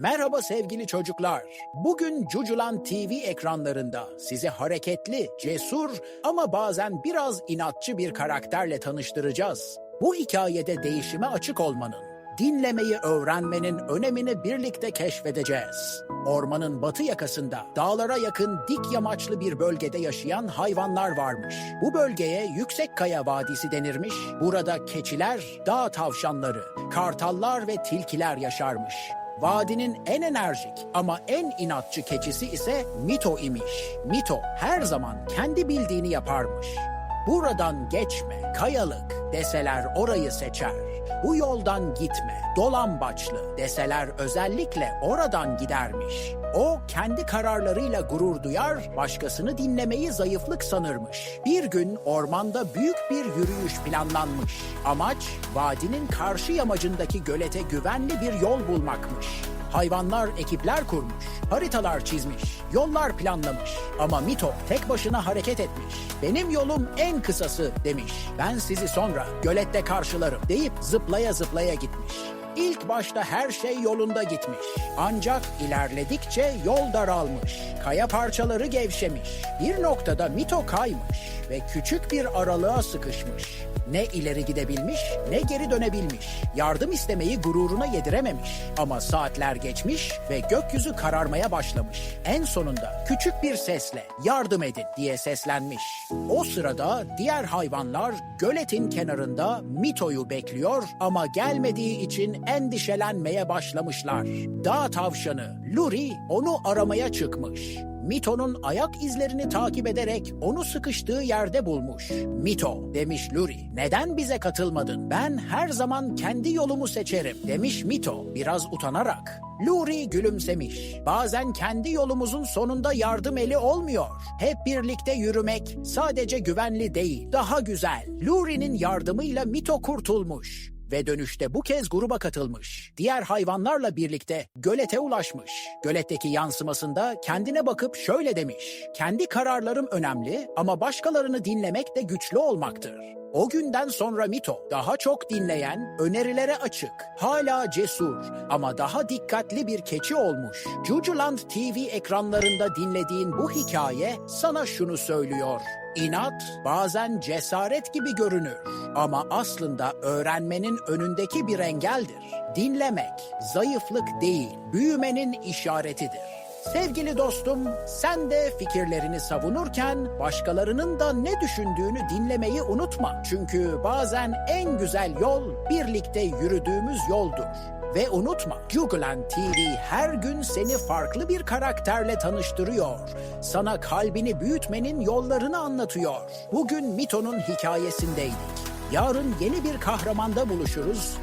Merhaba sevgili çocuklar. Bugün Cuculan TV ekranlarında sizi hareketli, cesur ama bazen biraz inatçı bir karakterle tanıştıracağız. Bu hikayede değişime açık olmanın, dinlemeyi öğrenmenin önemini birlikte keşfedeceğiz. Ormanın batı yakasında dağlara yakın dik yamaçlı bir bölgede yaşayan hayvanlar varmış. Bu bölgeye Yüksek Kaya Vadisi denirmiş. Burada keçiler, dağ tavşanları, kartallar ve tilkiler yaşarmış. Vadinin en enerjik ama en inatçı keçisi ise Mito imiş. Mito her zaman kendi bildiğini yaparmış. Buradan geçme, kayalık deseler orayı seçer. Bu yoldan gitme, dolambaçlı deseler özellikle oradan gidermiş. O kendi kararlarıyla gurur duyar, başkasını dinlemeyi zayıflık sanırmış. Bir gün ormanda büyük bir yürüyüş planlanmış. Amaç vadinin karşı yamacındaki gölete güvenli bir yol bulmakmış. Hayvanlar ekipler kurmuş, haritalar çizmiş, yollar planlamış. Ama Mito tek başına hareket etmiş. Benim yolum en kısası demiş. Ben sizi sonra gölette karşılarım deyip zıplaya zıplaya gitmiş. İlk başta her şey yolunda gitmiş. Ancak ilerledikçe yol daralmış. Kaya parçaları gevşemiş. Bir noktada Mito kaymış ve küçük bir aralığa sıkışmış. Ne ileri gidebilmiş ne geri dönebilmiş. Yardım istemeyi gururuna yedirememiş. Ama saatler geçmiş ve gökyüzü kararmaya başlamış. En sonunda küçük bir sesle yardım edin diye seslenmiş. O sırada diğer hayvanlar göletin kenarında Mito'yu bekliyor ama gelmediği için endişelenmeye başlamışlar. Dağ tavşanı Luri onu aramaya çıkmış. Mito'nun ayak izlerini takip ederek onu sıkıştığı yerde bulmuş. Mito demiş Luri, neden bize katılmadın? Ben her zaman kendi yolumu seçerim demiş Mito biraz utanarak. Luri gülümsemiş. Bazen kendi yolumuzun sonunda yardım eli olmuyor. Hep birlikte yürümek sadece güvenli değil, daha güzel. Luri'nin yardımıyla Mito kurtulmuş ve dönüşte bu kez gruba katılmış. Diğer hayvanlarla birlikte gölete ulaşmış. Göletteki yansımasında kendine bakıp şöyle demiş. Kendi kararlarım önemli ama başkalarını dinlemek de güçlü olmaktır. O günden sonra Mito daha çok dinleyen, önerilere açık, hala cesur ama daha dikkatli bir keçi olmuş. Cuculand TV ekranlarında dinlediğin bu hikaye sana şunu söylüyor. İnat bazen cesaret gibi görünür ama aslında öğrenmenin önündeki bir engeldir. Dinlemek zayıflık değil, büyümenin işaretidir. Sevgili dostum, sen de fikirlerini savunurken başkalarının da ne düşündüğünü dinlemeyi unutma. Çünkü bazen en güzel yol birlikte yürüdüğümüz yoldur. Ve unutma, Jugulan TV her gün seni farklı bir karakterle tanıştırıyor. Sana kalbini büyütmenin yollarını anlatıyor. Bugün Mito'nun hikayesindeydik. Yarın yeni bir kahramanda buluşuruz.